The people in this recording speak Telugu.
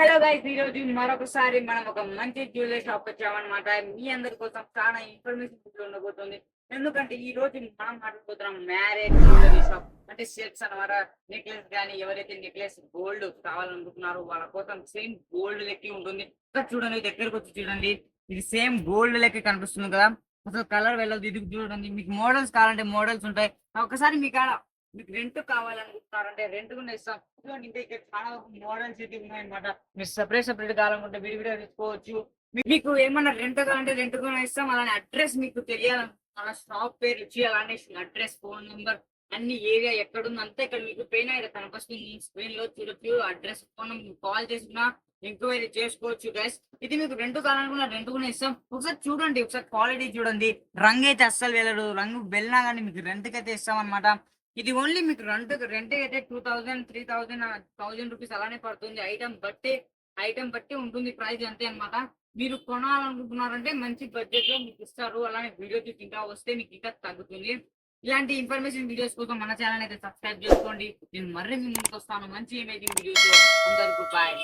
హలో గైస్ ఈ రోజు మరొకసారి మనం ఒక మంచి జ్యువెలరీ షాప్ వచ్చామన్నమాట. మీ అందరి కోసం చాలా ఇన్ఫర్మేషన్ ఉండబోతుంది. ఎందుకంటే ఈ రోజు మనం మాట్లాడుతున్నాం మ్యారేజ్ జ్యువెలరీ షాప్ అంటే సెట్స్ అన్నమాట నెక్లెస్ కానీ ఎవరైతే నెక్లెస్ గోల్డ్ కావాలనుకుంటున్నారో వాళ్ళ కోసం సేమ్ గోల్డ్ లెక్కి ఉంటుంది. చూడండి దగ్గరకు వచ్చి చూడండి. ఇది సేమ్ గోల్డ్ లెక్క కనిపిస్తుంది కదా. అసలు కలర్ వెళ్ళదు ఇది చూడండి. మీకు మోడల్స్ కావాలంటే మోడల్స్ ఉంటాయి. ఒకసారి మీకు మీకు రెంట్ కావాలనుకుంటున్నారంటే రెంట్ కూడా ఇస్తాం ఇదిగోండి ఇక్కడ చాలా మోడల్స్ అయితే ఉన్నాయన్నమాట. మీరు సపరేట్ సపరేట్ కావాలనుకుంటే విడివిడిగా తీసుకోవచ్చు మీకు ఏమన్నా రెంట్ కావాలంటే రెంట్ కూడా ఇస్తాం. అలానే అడ్రస్ మీకు తెలియాలనుకుంటున్నా షాప్ పేరు ఇచ్చి అలానే అడ్రస్ ఫోన్ నెంబర్ అన్ని ఏరియా ఎక్కడుందో అంతా ఇక్కడ మీకు పైన ఇక్కడ కనిపిస్తుంది. స్క్రీన్లో చూడొచ్చు అడ్రస్ ఫోన్ కాల్ చేసినా ఎంక్వైరీ చేసుకోవచ్చు గైస్ ఇది మీకు రెండు కావాలనుకున్న రెండు కూడా ఇస్తాం. ఒకసారి చూడండి ఒకసారి క్వాలిటీ చూడండి. రంగు అయితే అస్సలు వెళ్ళదు. రంగు వెళ్ళినా కానీ మీకు రెంట్కి అయితే ఇస్తాం అనమాట ఇది ఓన్లీ మీకు రెంట్ రెంట్ అయితే two thousand three thousand thousand rupees అలానే పడుతుంది. ఐటమ్ బట్టి ఐటమ్ బట్టి ఉంటుంది ప్రైస్ అంతే అన్నమాట. మీరు కొనాలనుకుంటున్నారంటే మంచి బడ్జెట్లో మీకు ఇస్తారు అలానే వీడియో చూసి ఇంకా వస్తే మీకు ఇంకా తగ్గుతుంది. ఇలాంటి ఇన్ఫర్మేషన్ వీడియోస్ కోసం మన ఛానల్ అయితే సబ్స్క్రైబ్ చేసుకోండి. నేను మరీ ముందుకు వస్తాను మంచి ఇమేజింగ్ వీడియోస్ అందరికీ బాయ్